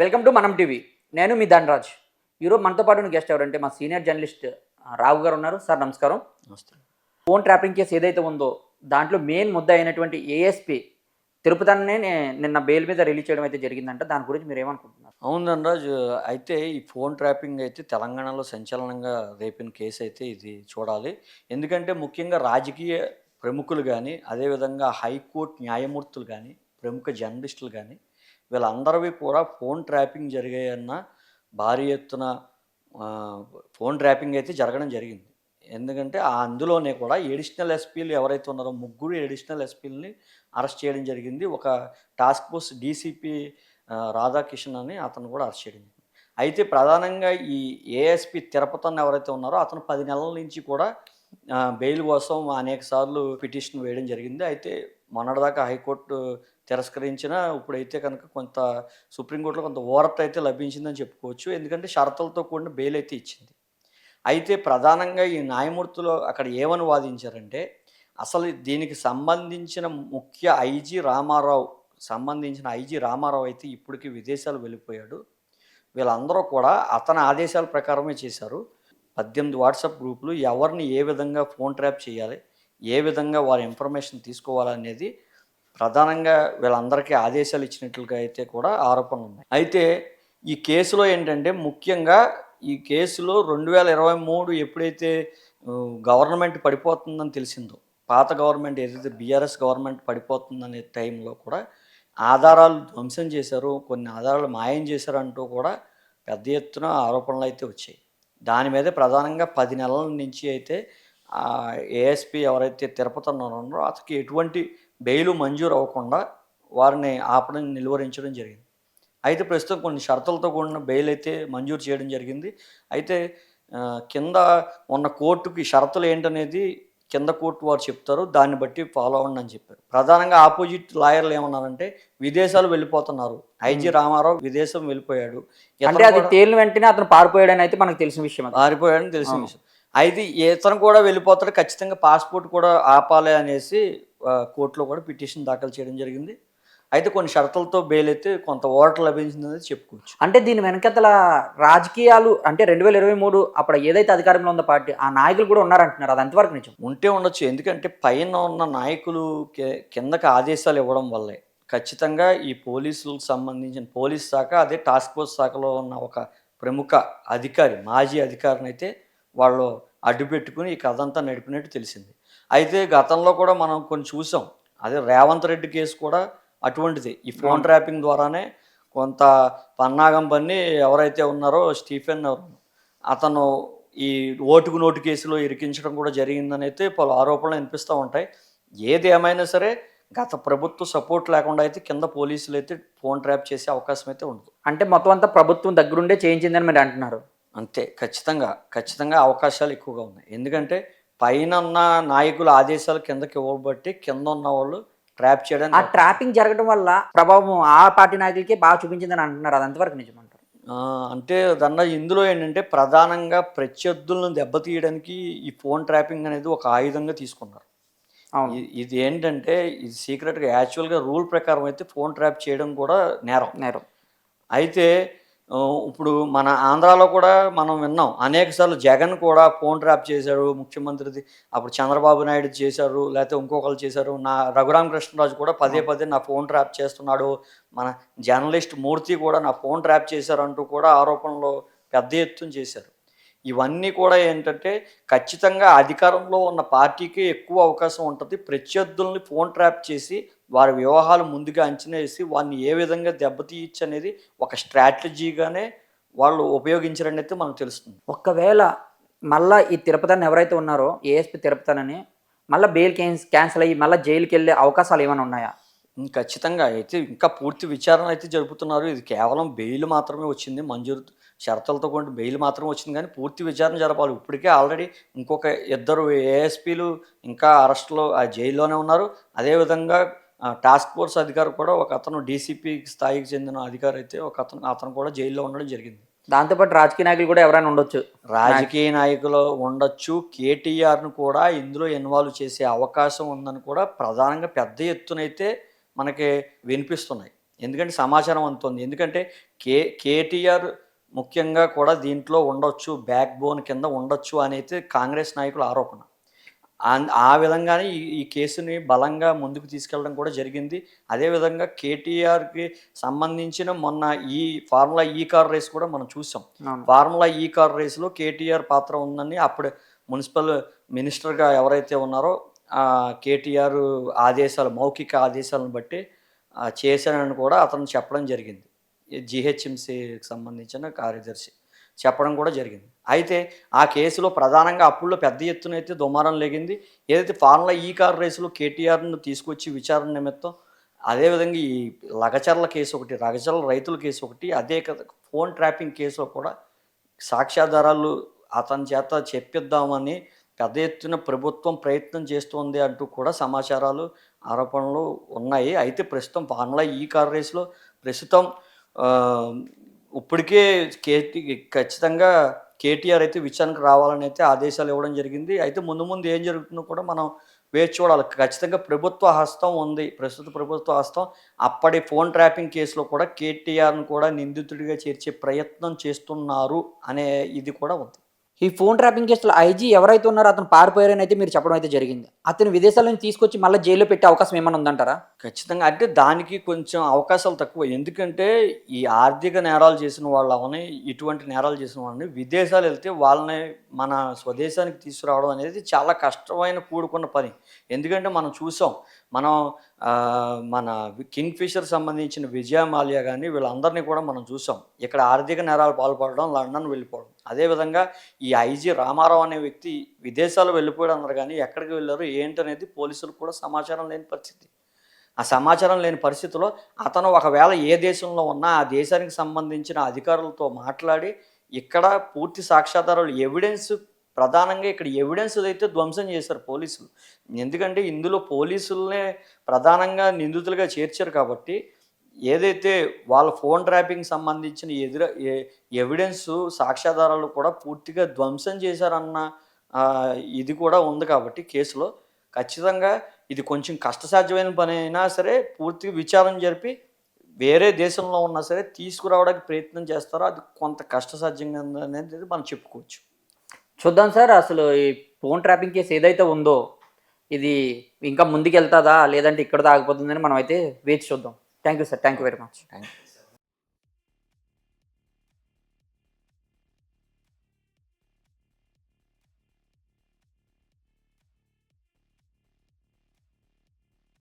Welcome to మనం TV. నేను మీ ధనరాజ్. ఈరోజు మనతో పాటు గెస్ట్ ఎవరంటే మా సీనియర్ జర్నలిస్ట్ రావు గారు ఉన్నారు. సార్ నమస్కారం. నమస్తే. ఫోన్ ట్రాపింగ్ కేసు ఏదైతే ఉందో దాంట్లో మెయిన్ ముద్ద అయినటువంటి ఏఎస్పీ తిరుపతినే నిన్న బెయిల్ మీద రిలీజ్ చేయడం అయితే జరిగిందంట. దాని గురించి మీరు ఏమనుకుంటున్నారు? అవును ధనరాజ్. అయితే ఈ ఫోన్ ట్రాపింగ్ అయితే తెలంగాణలో సంచలనంగా రేపిన కేసు అయితే ఇది చూడాలి. ఎందుకంటే ముఖ్యంగా రాజకీయ ప్రముఖులు కానీ అదేవిధంగా హైకోర్టు న్యాయమూర్తులు కానీ ప్రముఖ జర్నలిస్టులు కానీ వీళ్ళందరివి కూడా ఫోన్ ట్రాపింగ్ జరిగాయన్న భారీ ఎత్తున ఫోన్ ట్రాపింగ్ అయితే జరగడం జరిగింది. ఎందుకంటే ఆ అందులోనే కూడా ఎడిషనల్ ఎస్పీలు ఎవరైతే ఉన్నారో ముగ్గురు ఎడిషనల్ ఎస్పీలని అరెస్ట్ చేయడం జరిగింది. ఒక టాస్క్ ఫోర్స్ డీసీపీ రాధాకిషన్ అని అతను కూడా అరెస్ట్ చేయడం జరిగింది. అయితే ప్రధానంగా ఈ ఏఎస్పీ తిరుపతి ఎవరైతే ఉన్నారో అతను పది నెలల నుంచి కూడా బెయిల్ కోసం అనేక సార్లు పిటిషన్ వేయడం జరిగింది. అయితే మొన్నటిదాకా హైకోర్టు తిరస్కరించిన ఇప్పుడైతే కనుక కొంత సుప్రీంకోర్టులో కొంత ఓరత అయితే లభించిందని చెప్పుకోవచ్చు. ఎందుకంటే షరతులతో కూడిన బెయిల్ అయితే ఇచ్చింది. అయితే ప్రధానంగా ఈ న్యాయమూర్తులు అక్కడ ఏమని వాదించారంటే అసలు దీనికి సంబంధించిన ముఖ్య ఐజీ రామారావు సంబంధించిన ఐజీ రామారావు అయితే ఇప్పటికి విదేశాలు వెళ్ళిపోయాడు. వీళ్ళందరూ కూడా అతని ఆదేశాల ప్రకారమే చేశారు. పద్దెనిమిది వాట్సాప్ గ్రూపులు ఎవరిని ఏ విధంగా ఫోన్ ట్రాప్ చేయాలి ఏ విధంగా వారి ఇన్ఫర్మేషన్ తీసుకోవాలనేది ప్రధానంగా వీళ్ళందరికీ ఆదేశాలు ఇచ్చినట్లుగా అయితే కూడా ఆరోపణలు ఉన్నాయి. అయితే ఈ కేసులో ఏంటంటే ముఖ్యంగా ఈ కేసులో రెండు వేల ఇరవై మూడు ఎప్పుడైతే గవర్నమెంట్ పడిపోతుందని తెలిసిందో పాత గవర్నమెంట్ ఏదైతే బీఆర్ఎస్ గవర్నమెంట్ పడిపోతుందనే టైంలో కూడా ఆధారాలు ధ్వంసం చేశారు కొన్ని ఆధారాలు మాయం చేశారంటూ కూడా పెద్ద ఎత్తున ఆరోపణలు అయితే వచ్చాయి. దాని మీద ప్రధానంగా పది నెలల నుంచి అయితే ఏఎస్పి ఎవరైతే తిరుపతి ఉన్నారో అతనికి ఎటువంటి బెయిల్ మంజూరు అవ్వకుండా వారిని ఆపడం నిలువరించడం జరిగింది. అయితే ప్రస్తుతం కొన్ని షరతులతో కూడిన బెయిల్ అయితే మంజూరు చేయడం జరిగింది. అయితే కింద ఉన్న కోర్టుకి షరతులు ఏంటనేది కింద కోర్టు వారు చెప్తారు. దాన్ని బట్టి ఫాలో అవ్వండి అని చెప్పారు. ప్రధానంగా ఆపోజిట్ లాయర్లు ఏమన్నారంటే విదేశాలు వెళ్ళిపోతున్నారు. ఐజీ రామారావు విదేశం వెళ్ళిపోయాడు. అంటే అది తేలిన వెంటనే అతను పారిపోయాడని అయితే మనకు తెలిసిన విషయం పారిపోయాడని తెలిసిన. విషయం. అయితే ఇతను కూడా వెళ్ళిపోతాడు. ఖచ్చితంగా పాస్పోర్ట్ కూడా ఆపాలి అనేసి కోర్టులో కూడా పిటిషన్ దాఖలు చేయడం జరిగింది. అయితే కొన్ని షరతులతో బెయిల్ అయితే కొంత ఓటర్ లభించిందని చెప్పుకోవచ్చు. అంటే దీని వెనకతల రాజకీయాలు అంటే రెండు వేల ఇరవై మూడు అప్పుడు ఏదైతే అధికారంలో ఉందో పార్టీ ఆ నాయకులు కూడా ఉన్నారంటున్నారు. అది ఎంతవరకు నిజం. ఉంటే ఉండొచ్చు. ఎందుకంటే పైన ఉన్న నాయకులు కిందకి ఆదేశాలు ఇవ్వడం వల్లే. ఖచ్చితంగా ఈ పోలీసులకు సంబంధించిన పోలీస్ శాఖ అదే టాస్క్ ఫోర్స్ శాఖలో ఉన్న ఒక ప్రముఖ అధికారి మాజీ అధికారిని అయితే వాళ్ళు అడ్డు పెట్టుకుని ఈ కథ అంతా నడిపినట్టు తెలిసింది. అయితే గతంలో కూడా మనం కొన్ని చూసాం. అదే రేవంత్ రెడ్డి కేసు కూడా అటువంటిది. ఈ ఫోన్. ట్రాపింగ్ ద్వారానే కొంత పన్నాగం పన్ని ఎవరైతే ఉన్నారో స్టీఫెన్ అతను ఈ ఓటుకు నోటు కేసులో ఇరికించడం కూడా జరిగిందని అయితే పలు ఆరోపణలు వినిపిస్తూ ఉంటాయి. ఏది ఏమైనా సరే గత ప్రభుత్వ సపోర్ట్ లేకుండా అయితే కింద పోలీసులు అయితే ఫోన్ ట్రాప్ చేసే అవకాశం అయితే ఉండదు. అంటే మొత్తం అంతా ప్రభుత్వం దగ్గరుండే చేయించిందని మీరు అంటున్నారు? అంతే. ఖచ్చితంగా. ఖచ్చితంగా అవకాశాలు ఎక్కువగా ఉన్నాయి. ఎందుకంటే పైన ఉన్న నాయకుల ఆదేశాలు కిందకి ఇవ్వబట్టి కింద ఉన్న వాళ్ళు ట్రాప్ ఆ చేయడానికి ట్రాపింగ్ జరగడం వల్ల ప్రభావం ఆ పార్టీ నాయకులకి బాగా చూపించిందని అంటున్నారు. అది ఎంతవరకు నిజం అంటారు ఆ, అంటే దానిలో ఇందులో ఏంటంటే ప్రధానంగా ప్రత్యర్థులను దెబ్బతీయడానికి ఈ ఫోన్ ట్రాపింగ్ అనేది ఒక ఆయుధంగా తీసుకున్నారు. ఇది ఏంటంటే ఇది సీక్రెట్గా యాక్చువల్గా రూల్ ప్రకారం అయితే ఫోన్ ట్రాప్ చేయడం కూడా నేరం. నేరం. అయితే ఆ, ఇప్పుడు మన ఆంధ్రాలో కూడా మనం విన్నాం. అనేక సార్లు జగన్ కూడా ఫోన్ ట్రాప్ చేశాడు ముఖ్యమంత్రిది అప్పుడు చంద్రబాబు నాయుడు చేశారు లేకపోతే ఇంకొకరు చేశారు. నా రఘురామ కృష్ణరాజు కూడా పదే పదే నా ఫోన్ ట్రాప్ చేస్తున్నాడు. మన జర్నలిస్ట్ మూర్తి కూడా నా ఫోన్ ట్రాప్ చేశారు అంటూ కూడా ఆరోపణలు పెద్ద ఎత్తున చేశారు. ఇవన్నీ కూడా ఏంటంటే ఖచ్చితంగా అధికారంలో ఉన్న పార్టీకి ఎక్కువ అవకాశం ఉంటుంది. ప్రత్యర్థుల్ని ఫోన్ ట్రాప్ చేసి వారి వివాహాలు ముందుగా అంచనా వేసి వారిని ఏ విధంగా దెబ్బతీయచ్చు అనేది ఒక స్ట్రాటజీగానే వాళ్ళు ఉపయోగించారని అయితే మనకు తెలుస్తుంది. ఒకవేళ మళ్ళా ఈ తిరుపతిని ఎవరైతే ఉన్నారో ఏఎస్పీ తిరుపతిని మళ్ళీ బెయిల్ క్యాన్స్ క్యాన్సిల్ అయ్యి మళ్ళీ జైలుకి వెళ్ళే అవకాశాలు ఏమైనా ఉన్నాయా? ఖచ్చితంగా. అయితే ఇంకా పూర్తి విచారణ అయితే జరుపుతున్నారు. ఇది కేవలం బెయిల్ మాత్రమే వచ్చింది. మంజూరు షరతులతో కొంటే బెయిల్ మాత్రమే వచ్చింది. కానీ పూర్తి విచారణ జరపాలి. ఇప్పటికే ఆల్రెడీ ఇంకొక ఇద్దరు ఏఎస్పీలు ఇంకా అరెస్ట్లో ఆ జైల్లోనే ఉన్నారు. అదేవిధంగా టాస్క్ ఫోర్స్ అధికారి కూడా ఒక అతను డీసీపీ స్థాయికి చెందిన అధికారి అయితే ఒక అతను అతను కూడా జైల్లో ఉండడం జరిగింది. దాంతోపాటు రాజకీయ నాయకులు కూడా ఎవరైనా ఉండొచ్చు. రాజకీయ నాయకులు ఉండొచ్చు. కేటీఆర్ను కూడా ఇందులో ఇన్వాల్వ్ చేసే అవకాశం ఉందని కూడా ప్రధానంగా పెద్ద ఎత్తునైతే మనకి వినిపిస్తున్నాయి. ఎందుకంటే సమాచారం అంత ఉంది ఎందుకంటే కే కేటీఆర్ ముఖ్యంగా కూడా దీంట్లో ఉండొచ్చు బ్యాక్ బోన్ కింద ఉండొచ్చు అనేది కాంగ్రెస్ నాయకుల ఆరోపణ. ఆ విధంగానే ఈ ఈ కేసుని బలంగా ముందుకు తీసుకెళ్ళడం కూడా జరిగింది. అదేవిధంగా కేటీఆర్కి సంబంధించిన మొన్న ఈ ఫార్ములా ఈ కార్ రేస్ కూడా మనం చూసాం. ఫార్ములా ఈ కార్ రేసులో కేటీఆర్ పాత్ర ఉందని అప్పుడు మున్సిపల్ మినిస్టర్గా ఎవరైతే ఉన్నారో కేటీఆర్ ఆదేశాలు మౌఖిక ఆదేశాలను బట్టి చేశానని కూడా అతను చెప్పడం జరిగింది. జిహెచ్ఎంసీకి సంబంధించిన కార్యదర్శి చెప్పడం కూడా జరిగింది. అయితే ఆ కేసులో ప్రధానంగా అప్పుల్లో పెద్ద ఎత్తున అయితే దుమారం లేగింది. ఏదైతే ఫార్ములా ఈ కార్ రేసులో కేటీఆర్ను తీసుకొచ్చి విచారణ నిమిత్తం అదేవిధంగా ఈ లగచర్ల కేసు ఒకటి లగచర్ల రైతుల కేసు ఒకటి అదే కదా ఫోన్ ట్రాపింగ్ కేసులో కూడా సాక్ష్యాధారాలు అతని చేత చెప్పిద్దామని పెద్ద ఎత్తున ప్రభుత్వం ప్రయత్నం చేస్తోంది అంటూ కూడా సమాచారాలు ఆరోపణలు ఉన్నాయి. అయితే ప్రస్తుతం పాన్లా ఈ కార్ రేసులో ప్రస్తుతం ఇప్పటికే కేటీ ఖచ్చితంగా కేటీఆర్ అయితే విచారణకు రావాలని అయితే ఆదేశాలు ఇవ్వడం జరిగింది. అయితే ముందు ముందు ఏం జరుగుతుందో కూడా మనం వేచి చూడాలి. ఖచ్చితంగా ప్రభుత్వ హస్తం ఉంది. ప్రస్తుత ప్రభుత్వ హస్తం అప్పటి ఫోన్ ట్రాపింగ్ కేసులో కూడా కేటీఆర్ను కూడా నిందితుడిగా చేర్చే ప్రయత్నం చేస్తున్నారు అనే ఇది కూడా ఉంది. ఈ ఫోన్ ట్రాపింగ్ కేసులో ఐజీ ఎవరైతే ఉన్నారో అతను పారిపోయారని అయితే మీరు చెప్పడం అయితే జరిగింది. అతను విదేశాల నుంచి తీసుకొచ్చి మళ్ళీ జైల్లో పెట్టే అవకాశం ఏమైనా ఉందంటారా? ఖచ్చితంగా. అంటే దానికి కొంచెం అవకాశాలు తక్కువ. ఎందుకంటే ఈ ఆర్థిక నేరాలు చేసిన వాళ్ళని ఇటువంటి నేరాలు చేసిన వాళ్ళని విదేశాలు వెళ్తే వాళ్ళని మన స్వదేశానికి తీసుకురావడం అనేది చాలా కష్టమైన కూడుకున్న పని. ఎందుకంటే మనం చూసాం మనం మన కింగ్ఫిషర్ సంబంధించిన విజయ మాల్యా కానీ వీళ్ళందరినీ కూడా మనం చూసాం. ఇక్కడ ఆర్థిక నేరాలు పాల్పడడం లండన్ వెళ్ళిపోవడం. అదేవిధంగా ఈ ఐజీ రామారావు అనే వ్యక్తి విదేశాలు వెళ్ళిపోయాడు అన్నారు కానీ ఎక్కడికి వెళ్ళారు ఏంటనేది పోలీసులకు కూడా సమాచారం లేని పరిస్థితి. ఆ సమాచారం లేని పరిస్థితిలో అతను ఒకవేళ ఏ దేశంలో ఉన్నా ఆ దేశానికి సంబంధించిన అధికారులతో మాట్లాడి ఇక్కడ పూర్తి సాక్ష్యాధారాలు ఎవిడెన్స్ ప్రధానంగా ఇక్కడ ఎవిడెన్స్ అయితే ధ్వంసం చేశారు పోలీసులు ఎందుకంటే ఇందులో పోలీసులనే ప్రధానంగా నిందితులుగా చేర్చారు కాబట్టి ఏదైతే వాళ్ళ ఫోన్ ట్రాపింగ్ సంబంధించిన ఎదుర ఎవిడెన్స్ సాక్ష్యాధారాలు కూడా పూర్తిగా ధ్వంసం చేశారన్న ఇది కూడా ఉంది కాబట్టి కేసులో ఖచ్చితంగా ఇది కొంచెం కష్టసాధ్యమైన పని అయినా సరే పూర్తిగా విచారణ జరిపి వేరే దేశంలో ఉన్నా సరే తీసుకురావడానికి ప్రయత్నం చేస్తారో అది కొంత కష్టసాధ్యంగా అనేది మనం చెప్పుకోవచ్చు. చూద్దాం సార్ అసలు ఈ ఫోన్ ట్రాపింగ్ కేసు ఏదైతే ఉందో ఇది ఇంకా ముందుకు వెళ్తుందా లేదంటే ఇక్కడ ఆగిపోతుందని మనం అయితే వేచి చూద్దాం. Thank you sir thank you very much thank you